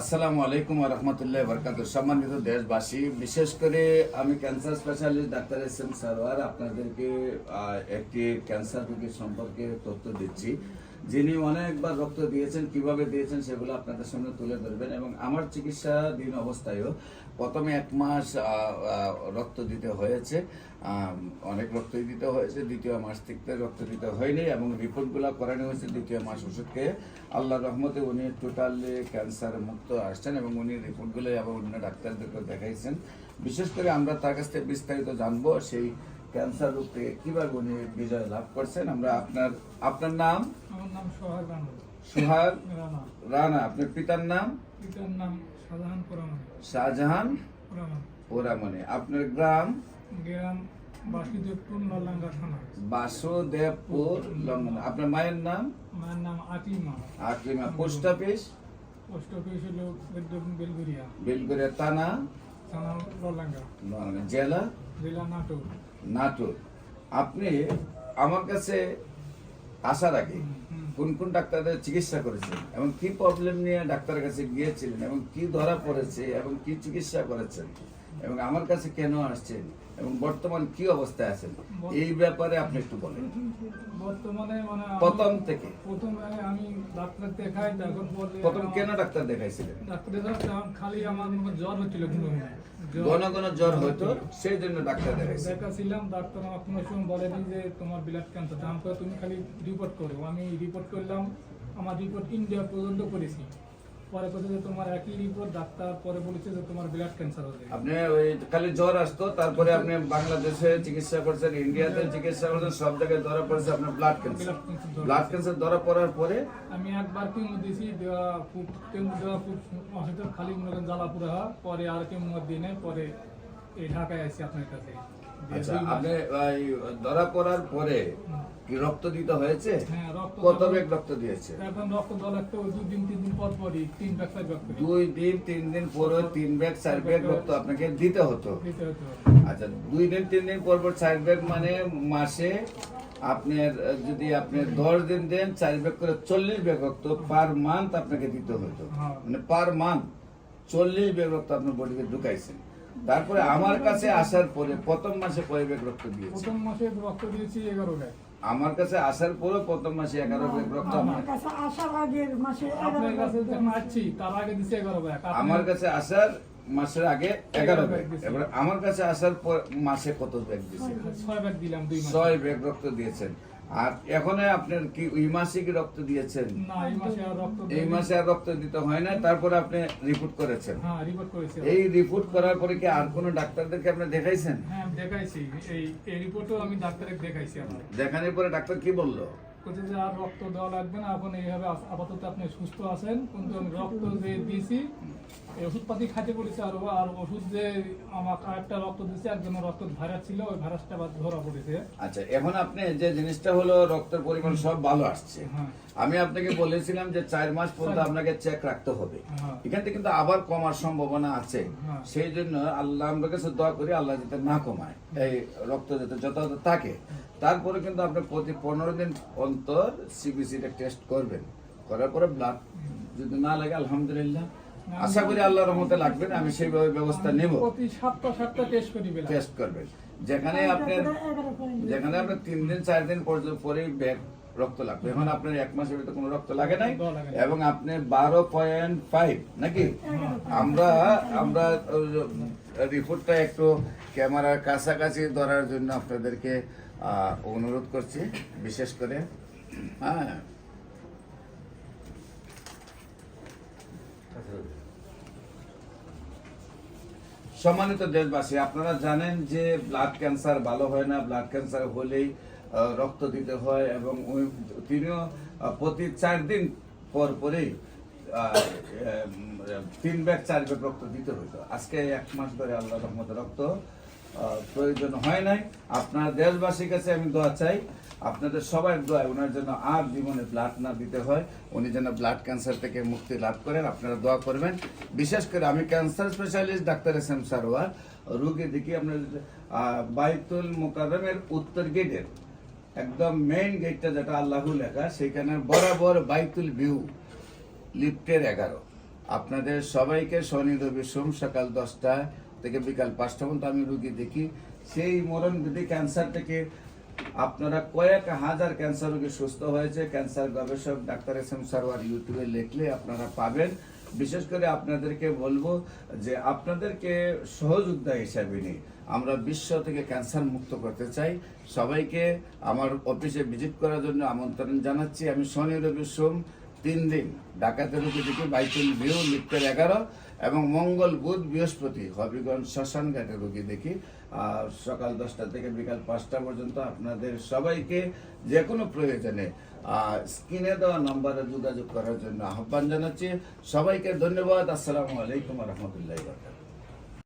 আসসালামু আলাইকুম রহমতুল্লাহ বরকাত সম্মানিত দেশবাসী, বিশেষ করে আমি cancer specialist doctor S M Sarwar আপনাদেরকে একটি ক্যান্সার রোগী সম্পর্কে তথ্য দিচ্ছি। যিনি অনেকবার রক্ত দিয়েছেন, কীভাবে দিয়েছেন সেগুলো আপনাদের সামনে তুলে ধরবেন এবং আমার চিকিৎসাধীন অবস্থায়ও প্রথমে এক মাস রক্ত দিতে হয়েছে। অনেক রক্তই দিতে হয়েছে, দ্বিতীয় মাস থেকে রক্ত দিতে হয়নি এবং রিপোর্টগুলো করানো হয়েছে, দ্বিতীয় মাস ওষুধ খেয়ে আল্লাহ রহমতে উনি টোটালি ক্যান্সার মুক্ত আসছেন এবং উনি রিপোর্টগুলো এবং অন্য ডাক্তারদেরকে দেখাইছেন। বিশেষ করে আমরা তার কাছ থেকে বিস্তারিত জানব, সেই ক্যান্সার রোগ থেকে কীভাবে উনি বিজয় লাভ করছেন? আমরা আপনার আপনার নাম? আমার নাম সোহাগ রানা। সুহাগ রানা। রানা আপনার পিতার নাম? পিতার নাম শাহজাহান পুরামান শাহজাহান পুরামান আপনার গ্রাম? গ্রাম বাসুদেবপুর নলাঙ্গা থানা। বাসুদেবপুর লঙ্ঘন আপনার মায়ের নাম? মায়ের নাম Atima. Aklima post office? Post office হলো বেলগুড়িয়া বেলগুড়িয়া থানা? জেলা? নাটোর। নাটোর। আপনি আমার কাছে আসার আগে। কোন কোন ডাক্তারের চিকিৎসা করেছেন এবং কি প্রবলেম নিয়ে ডাক্তারের কাছে গিয়েছিলেন এবং কি ধরা পড়েছে এবং কি চিকিৎসা করেছেন? এবং আমার কাছে কেন আসছেন? এবং বর্তমান কি অবস্থায় আছেন? এই ব্যাপারে আপনি একটু বলেন। বর্তমানে মানে প্রথম থেকে। প্রথম আমি ডাক্তার দেখাই তখন প্রথম কেন ডাক্তার দেখাইছিলেন? ডাক্তার দেখাই খালি আমার জ্বর হচ্ছিল কোনো ঘন ঘন জ্বর হতো সেই জন্য ডাক্তার দেখাইছেন দেখাছিলাম ডাক্তার আমার কোনো সময় বলেনি যে তোমার ব্লাড ক্যান্সার দাম করে তুমি খালি রিপোর্ট করো। আমি রিপোর্ট করলাম আমার রিপোর্ট ইন্ডিয়া পর্যন্ত করেছি। পরে বলছে যে তোমার একই রিপোর্ট ডাক্তার পরে বলেছে যে তোমার ব্লাড ক্যান্সার হবে আপনি ওই খালি জ্বর আসতো তারপরে আপনি বাংলাদেশে চিকিৎসা করছেন ইন্ডিয়াতে চিকিৎসা করছেন সব জায়গায় ধরা পড়েছে আপনার ব্লাড ক্যান্সার ব্লাড ক্যান্সার ধরা পড়ার পরে আমি একবার কেমো দিয়েছি দেওয়া খুব কেমো দেওয়া খুব অসুবিধা খালি মনে করেন জ্বালাপুরা পরে আর কেমো দিয়ে নেয় পরে এই ঢাকায় আসছি আপনার কাছে। আচ্ছা আপনি ধরা পড়ার পরে কি রক্ত দিতে হয়েছে? হ্যাঁ রক্ত কত ব্যাগ রক্ত দিয়েছে? এখন রক্ত দেওয়া লাগতো ওই দুই দিন তিন দিন পর তিন ব্যাগ চার ব্যাগ করে। দুই দিন তিন দিন পরে তিন ব্যাগ চার ব্যাগ রক্ত আপনাকে দিতে হতো। আচ্ছা দুই দিন তিন দিন পর পর চার ব্যাগ মানে মাসে আপনার যদি আপনি দশ দিন দেন চার ব্যাগ করে চল্লিশ ব্যাগ রক্ত পার মান্থ আপনাকে দিতে হতো। হ্যাঁ। মানে পার মান্থ চল্লিশ ব্যাগ রক্ত আপনার বডিতে ঢুকাইছেন। তারপরে আমার কাছে আসার পরে প্রথম মাসে কয় ব্যাগ রক্ত দিয়েছে? প্রথম মাসে রক্ত দিয়েছি এগারো ব্যাগ। আমার কাছে আসার পরে প্রথম মাসে এগারো ব্যাগ রক্ত আমার কাছে আসার আগের মাসে আপনার কাছে আসছি তার আগে দিচ্ছে এগারো ব্যাগ। আমার কাছে আসার মাসের আগে এগারো ব্যাগ। দিয়েছে। এবার আমার কাছে আসার পর মাসে কত ব্যাগ দিয়েছে ছয় ব্যাগ দিলাম ছয় ব্যাগ রক্ত দিয়েছেন। আর এখন আপনার কি ওই মাসে কি রক্ত দিয়েছেন? এই মাসে আর রক্ত এই মাসে আর রক্ত দিতে হয় না তারপরে আপনি রিপোর্ট করেছেন। হ্যাঁ এই রিপোর্ট করার পরে কি আর কোনো ডাক্তারদেরকে আপনি দেখাইছেন? হ্যাঁ দেখাইছি। এই এই রিপোর্টও আমি ডাক্তারকে দেখাইছি দেখানোর পরে ডাক্তার কি বলল? বলছে যে আর রক্ত দেওয়া লাগবে না এখন এইভাবে আপাতত আপনি সুস্থ আছেন কিন্তু আমি রক্ত যে দিয়েছি ওষুধপাতি খাইতে বলেছে আর আর ওষুধ যে আমার একটা রক্ত দিয়েছে একজনের রক্ত ভাইরাস ছিল ওই ভাইরাসটা আবার ধরা পড়েছে। আচ্ছা এখন আপনি যে জিনিসটা হলো রক্তের পরিমাণ সব ভালো আসছে। হ্যাঁ। আমি আপনাকে বলেছিলাম যে চার মাস পর্যন্ত আপনাকে চেক রাখতে হবে। হ্যাঁ। এখান থেকে কিন্তু আবার কমার সম্ভাবনা আছে। হ্যাঁ। সেই জন্য আল্লাহ আমরা কাছে দোয়া করি আল্লাহ যাতে না কমায় এই রক্ত যাতে যথাযথ থাকে। তারপরে কিন্তু আপনি প্রতি পনেরো দিন অন্তর সিবিসিটা টেস্ট করবেন। করার পরে ব্লাড যদি না লাগে আলহামদুলিল্লাহ। আশা করি আল্লাহর রহমতে লাগবে না আমি সেইভাবে ব্যবস্থা নেব। প্রতি সপ্তাহ সপ্তাহ টেস্ট করি টেস্ট করবেন। যেখানে আপনার যেখানে আপনার তিন দিন চার দিন পর্যন্ত পরেই ব্যাগ রক্ত লাগবে। এখন আপনার এক মাসের ভিতরে কোনো রক্ত লাগে নাই। এবং আপনি বারো পয়েন্ট ফাইভ নাকি? আমরা আমরা রিপোর্টটা একটু ক্যামেরার কাছাকাছি ধরার জন্য আপনাদেরকে অনুরোধ করছি বিশেষ করে হ্যাঁ। সম্মানিত দেশবাসী, আপনারা জানেন যে ব্লাড ক্যান্সার ভালো হয় না ব্লাড ক্যান্সার হলেই রক্ত দিতে হয় এবং তিনিও প্রতি চার দিন পর পরেই তিন ব্যাগ, চার ব্যাগ রক্ত দিতে হতো আজকে এক মাস ধরে আল্লাহ রহমত রক্ত প্রয়োজন হয় নাই। আপনার দেশবাসীর কাছে আমি দোয়া চাই, আপনাদের সবার দোয়া ওনার জন্য আর জীবনে ব্লাড না দিতে হয়, উনি যেন ব্লাড ক্যান্সার থেকে মুক্তি লাভ করেন, আপনারা দোয়া করবেন। বিশেষ করে আমি cancer specialist doctor S M Sarwar রুগী দেখি আপনার বাইতুল মোকাররমের উত্তর গেটের একদম মেইন গেটটা যেটা আল্লাহু লেখা সেখানে বরাবর বাইতুল ভিউ, লিফটের এগারো। আপনাদের সবাইকে শনি রবি সোম সকাল দশটা থেকে বিকাল পাঁচটা পর্যন্ত আমি রুগী দেখি। সেই মরণ বিধি ক্যান্সার থেকে আপনারা কয়েক হাজার ক্যান্সার রোগী সুস্থ হয়েছে। ক্যান্সার গবেষক ডাক্তার এস এম সারওয়ার ইউটিউবে লিখলে আপনারা পাবেন। বিশেষ করে আপনাদেরকে বলব যে আপনাদেরকে সহযোদ্ধা হিসাবে নিয়ে আমরা বিশ্ব থেকে ক্যান্সার মুক্ত করতে চাই। সবাইকে আমার অফিসে ভিজিট করার জন্য আমন্ত্রণ জানাচ্ছি। আমি শনি রবি সোম তিন দিন। ডাকাতের দেখি বাইতুল ভিউ লিপ্তের এগারো এবং মঙ্গল, বুধ, বৃহস্পতি। হবিগঞ্জ শ্মশান ঘাটের রোগী দেখি। সকাল দশটা থেকে বিকাল পাঁচটা পর্যন্ত আপনাদের সবাইকে যে কোনো প্রয়োজনে স্ক্রিনে দেওয়া নম্বরে যোগাযোগ করার জন্য আহ্বান জানাচ্ছি। সবাইকে ধন্যবাদ। আসসালামু আলাইকুম রহমতুল্লাহ বরকাত